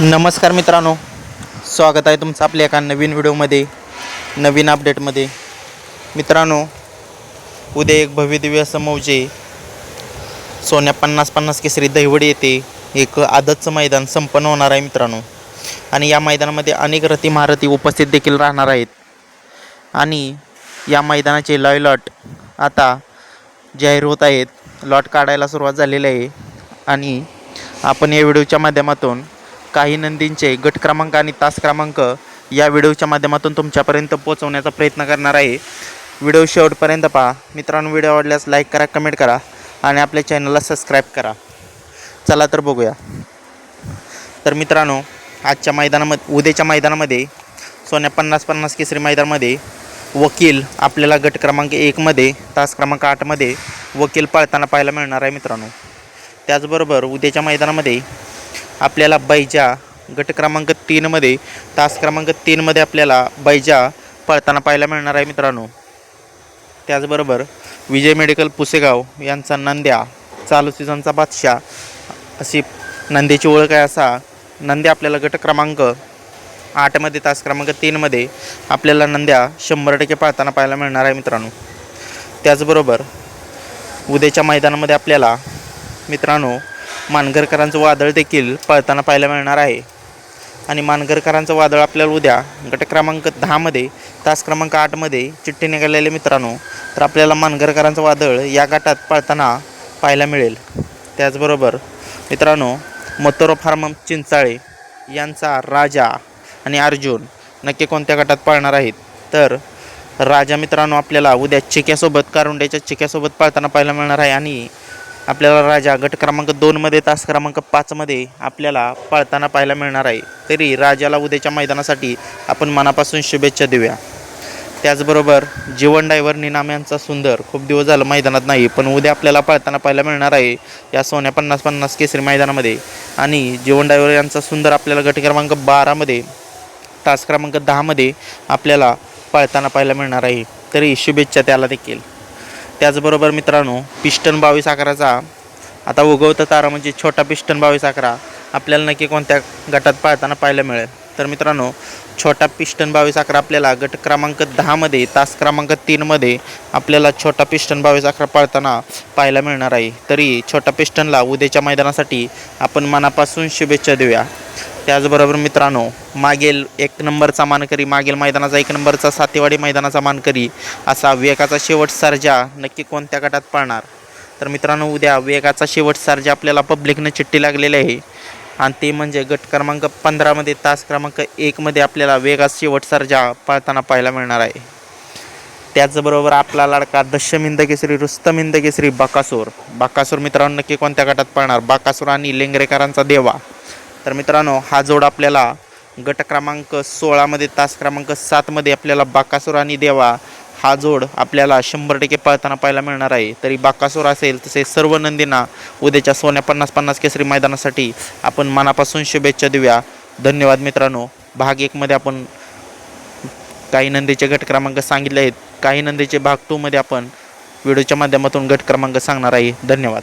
नमस्कार मित्रांनो. स्वागत आहे तुमचं आपल्या एका नवीन व्हिडिओमध्ये नवीन अपडेटमध्ये. मित्रांनो उद्या एक भव्यदिव्य असं मौजे. सोन्या पन्नास पन्नास केसरी दहिवडी येथे एक आदतचं मैदान संपन्न होणार आहे मित्रांनो. आणि या मैदानामध्ये अनेक रथी महारथी उपस्थित देखील राहणार आहेत. आणि या मैदानाचे लाईव्ह लॉट आता जाहीर होत आहेत. लॉट काढायला सुरुवात झालेली आहे. आणि आपण या व्हिडिओच्या माध्यमातून काही नंदींचे गट क्रमांक आणि तास क्रमांक या व्हिडिओच्या माध्यमातून तुमच्यापर्यंत पोहोचवण्याचा प्रयत्न करणार आहे. व्हिडिओ शेवटपर्यंत पहा. मित्रांनो व्हिडिओ आवडल्यास लाईक करा कमेंट करा आणि आपल्या चॅनलला सबस्क्राईब करा. चला तर बघूया. तर मित्रांनो आजच्या मैदानामध्ये उद्याच्या मैदानामध्ये सोन्या पन्नास पन्नास केसरी मैदानामध्ये वकील आपल्याला गट क्रमांक एकमध्ये तास क्रमांक आठमध्ये वकील पाळताना पाहायला मिळणार आहे मित्रांनो. त्याचबरोबर उद्याच्या मैदानामध्ये आपल्याला बैजा गट क्रमांक तीनमध्ये तास क्रमांक तीनमध्ये आपल्याला बैजा पळताना पाहायला मिळणार आहे मित्रांनो. त्याचबरोबर विजय मेडिकल पुसेगाव यांचा नंद्या चालू सीझनचा बादशाह अशी नंद्याची ओळख आहे असा नंद्या आपल्याला गट क्रमांक आठमध्ये तास क्रमांक तीनमध्ये आपल्याला नंद्या शंभर टक्के पाळताना पाहायला मिळणार आहे मित्रांनो. त्याचबरोबर उद्याच्या मैदानामध्ये आपल्याला मित्रांनो मानगरकरांचं वादळ देखील पळताना पाहायला मिळणार आहे. आणि मानगरकरांचं वादळ आपल्याला उद्या गट क्रमांक दहामध्ये तास क्रमांक आठमध्ये चिठ्ठी निघालेले मित्रांनो. तर आपल्याला मानगरकरांचं वादळ या गटात पळताना पाहायला मिळेल. त्याचबरोबर मित्रांनो मतोरो फार्म चिंचाळे यांचा राजा आणि अर्जुन नक्की कोणत्या गटात पाळणार आहेत? तर राजा मित्रांनो आपल्याला उद्या चिक्यासोबत कारुंड्याच्या चिक्यासोबत पाळताना पाहायला मिळणार आहे. आणि आपल्याला राजा गट क्रमांक दोनमध्ये तास क्रमांक पाचमध्ये आपल्याला पाळताना पाहायला मिळणार आहे. तरी राजाला उद्याच्या मैदानासाठी आपण मनापासून शुभेच्छा देऊया. त्याचबरोबर जीवन डायव्हर निनाम यांचा सुंदर खूप दिवस झालं मैदानात नाही पण उद्या आपल्याला पाळताना पाहायला मिळणार आहे या सोन्या पन्नास पन्नास केसरी मैदानामध्ये. आणि जीवन डायव्हर यांचा सुंदर आपल्याला गट क्रमांक बारामध्ये तास क्रमांक दहामध्ये आपल्याला पाळताना पाहायला मिळणार आहे. तरी शुभेच्छा त्याला देखील. त्याचबरोबर मित्रांनो पिस्टन बावीस अकराचा. आता उगवतं तारा म्हणजे छोटा पिस्टन बावीस अकरा. आपल्याला नक्की कोणत्या गटात पाळताना पाहायला मिळेल? तर मित्रांनो छोटा पिस्टन बावीस अकरा आपल्याला गट क्रमांक दहामध्ये तास क्रमांक तीनमध्ये आपल्याला छोटा पिस्टन बावीस अकरा पाळताना पाहायला मिळणार आहे. तरी छोटा पिस्टनला उद्याच्या मैदानासाठी आपण मनापासून शुभेच्छा देऊया. त्याचबरोबर मित्रांनो मागील एक नंबरचा मानकरी मागील मैदानाचा एक नंबरचा सातेवाडी मैदानाचा मानकरी असा वेगाचा शेवट सर्जा नक्की कोणत्या गटात पळणार? तर मित्रांनो उद्या वेगाचा शेवट सर्जा आपल्याला पब्लिकनं चिठ्ठी लागलेली आहे. आणि ते म्हणजे गट क्रमांक पंधरामध्ये तास क्रमांक एकमध्ये आपल्याला वेगात शेवट सर्जा पाळताना पाहायला मिळणार आहे. त्याचबरोबर आपला लाडका दशमिंद केसरी रुस्तमिंद केसरी बाकासूर. बाकासूर मित्रांनो नक्की कोणत्या गटात पाळणार? बाकासूर आणि लेंगरेकरांचा देवा. तर मित्रांनो हा जोड आपल्याला गट क्रमांक सोळामध्ये तास क्रमांक सातमध्ये आपल्याला बाकासूर आणि देवा हा जोड आपल्याला शंभर टक्के पळताना पाहायला मिळणार आहे. तरी बाकासूर असेल तसे सर्व नंदींना उद्याच्या सोन्या पन्नास पन्नास केसरी मैदानासाठी आपण मनापासून शुभेच्छा देऊया. धन्यवाद मित्रांनो. भाग एकमध्ये आपण काही नंदीचे गट क्रमांक सांगितले आहेत. काही नंदीचे भाग टूमध्ये आपण व्हिडिओच्या माध्यमातून गट क्रमांक सांगणार आहे. धन्यवाद.